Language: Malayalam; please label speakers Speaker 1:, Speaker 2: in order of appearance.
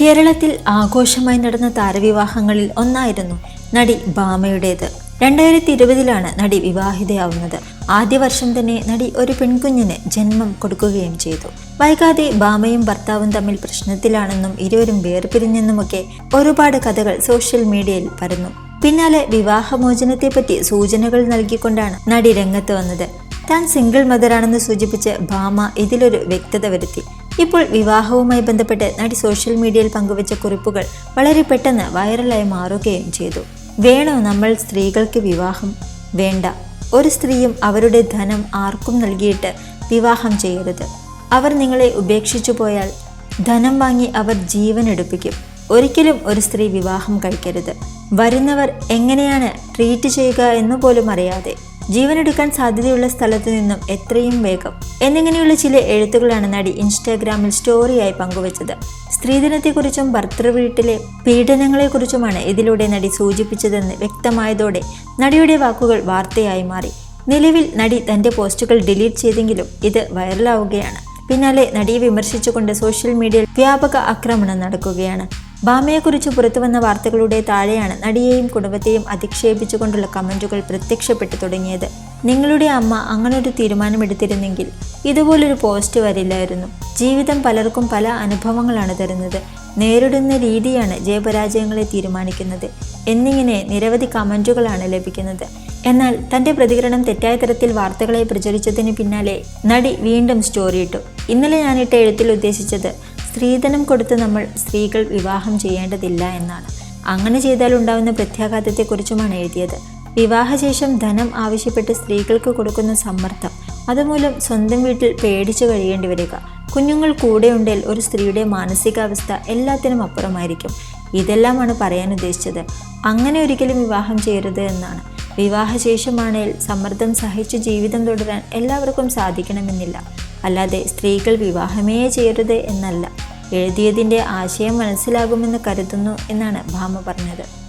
Speaker 1: കേരളത്തിൽ ആഘോഷമായി നടന്ന താരവിവാഹങ്ങളിൽ ഒന്നായിരുന്നു നടി ഭാമയുടേത്. രണ്ടായിരത്തി ഇരുപതിലാണ് നടി വിവാഹിതയാവുന്നത്. ആദ്യ വർഷം തന്നെ നടി ഒരു പെൺകുഞ്ഞിന് ജന്മം കൊടുക്കുകയും ചെയ്തു. വൈകാതെ ഭാമയും ഭർത്താവും തമ്മിൽ പ്രശ്നത്തിലാണെന്നും ഇരുവരും വേർപിരിഞ്ഞെന്നുമൊക്കെ ഒരുപാട് കഥകൾ സോഷ്യൽ മീഡിയയിൽ പരന്നു. പിന്നാലെ വിവാഹമോചനത്തെപ്പറ്റി സൂചനകൾ നൽകിക്കൊണ്ടാണ് നടി രംഗത്ത് വന്നത്. താൻ സിംഗിൾ മദറാണെന്ന് സൂചിപ്പിച്ച് ഭാമ ഇതിലൊരു വ്യക്തത വരുത്തി. ഇപ്പോൾ വിവാഹവുമായി ബന്ധപ്പെട്ട് നടി സോഷ്യൽ മീഡിയയിൽ പങ്കുവച്ച കുറിപ്പുകൾ വളരെ പെട്ടെന്ന് വൈറലായി മാറുകയും ചെയ്തു. വേണോ നമ്മൾ സ്ത്രീകൾക്ക് വിവാഹം? വേണ്ട. ഒരു സ്ത്രീയും അവരുടെ ധനം ആർക്കും നൽകിയിട്ട് വിവാഹം ചെയ്യരുത്. അവർ നിങ്ങളെ ഉപേക്ഷിച്ചു പോയാൽ ധനം വാങ്ങി അവർ ജീവൻ എടുപ്പിക്കും. ഒരിക്കലും ഒരു സ്ത്രീ വിവാഹം കഴിക്കരുത്. വരുന്നവർ എങ്ങനെയാണ് ട്രീറ്റ് ചെയ്യുക എന്ന് പോലും അറിയാതെ ജീവനെടുക്കാൻ സാധ്യതയുള്ള സ്ഥലത്തു നിന്നും എത്രയും വേഗം. എന്നിങ്ങനെയുള്ള ചില എഴുത്തുകളാണ് നടി ഇൻസ്റ്റാഗ്രാമിൽ സ്റ്റോറിയായി പങ്കുവച്ചത്. സ്ത്രീധനത്തെക്കുറിച്ചും ഭർത്തൃവീട്ടിലെ പീഡനങ്ങളെക്കുറിച്ചുമാണ് ഇതിലൂടെ നടി സൂചിപ്പിച്ചതെന്ന് വ്യക്തമായതോടെ നടിയുടെ വാക്കുകൾ വാർത്തയായി മാറി. നിലവിൽ നടി തന്റെ പോസ്റ്റുകൾ ഡിലീറ്റ് ചെയ്തെങ്കിലും ഇത് വൈറലാവുകയാണ്. പിന്നാലെ നടിയെ വിമർശിച്ചുകൊണ്ട് സോഷ്യൽ മീഡിയയിൽ വ്യാപക ആക്രമണം നടക്കുകയാണ്. ഭാമയെക്കുറിച്ച് പുറത്തുവന്ന വാർത്തകളുടെ താഴെയാണ് നടിയെയും കുടുംബത്തെയും അധിക്ഷേപിച്ചുകൊണ്ടുള്ള കമന്റുകൾ പ്രത്യക്ഷപ്പെട്ടു തുടങ്ങിയത്. നിങ്ങളുടെ അമ്മ അങ്ങനൊരു തീരുമാനമെടുത്തിരുന്നെങ്കിൽ ഇതുപോലൊരു പോസ്റ്റ് വരില്ലായിരുന്നു. ജീവിതം പലർക്കും പല അനുഭവങ്ങളാണ് തരുന്നത്. നേരിടുന്ന രീതിയാണ് ജയപരാജയങ്ങളെ തീരുമാനിക്കുന്നത്. എന്നിങ്ങനെ നിരവധി കമന്റുകളാണ് ലഭിക്കുന്നത്. എന്നാൽ തന്റെ പ്രതികരണം തെറ്റായ തരത്തിൽ വാർത്തകളെ പ്രചരിച്ചതിന് പിന്നാലെ നടി വീണ്ടും സ്റ്റോറി ഇട്ടു ഇന്നലെ ഞാനിട്ട എഴുത്തിൽ ഉദ്ദേശിച്ചത് സ്ത്രീധനം കൊടുത്ത് നമ്മൾ സ്ത്രീകൾ വിവാഹം ചെയ്യേണ്ടതില്ല എന്നാണ്. അങ്ങനെ ചെയ്താൽ ഉണ്ടാവുന്ന പ്രത്യാഘാതത്തെക്കുറിച്ചുമാണ് എഴുതിയത്. വിവാഹശേഷം ധനം ആവശ്യപ്പെട്ട് സ്ത്രീകൾക്ക് കൊടുക്കുന്ന സമ്മർദ്ദം അതുമൂലം സ്വന്തം വീട്ടിൽ പേടിച്ചു കഴിയേണ്ടി വരിക. കുഞ്ഞുങ്ങൾ കൂടെയുണ്ടെങ്കിൽ ഒരു സ്ത്രീയുടെ മാനസികാവസ്ഥ എല്ലാത്തിനും അപ്പുറമായിരിക്കും. ഇതെല്ലാമാണ് പറയാൻ ഉദ്ദേശിച്ചത്. അങ്ങനെ ഒരിക്കലും വിവാഹം ചെയ്യരുത് എന്നാണ്. വിവാഹശേഷമാണേൽ സമ്മർദ്ദം സഹിച്ച് ജീവിതം തുടരാൻ എല്ലാവർക്കും സാധിക്കണമെന്നില്ല. അല്ലാതെ സ്ത്രീകൾ വിവാഹമേ ചെയ്യരുത് എന്നല്ല. എഴുതിയതിന്റെ ആശയം മനസ്സിലാകുമെന്ന് കരുതുന്നു എന്നാണ് ഭാമ പറഞ്ഞത്.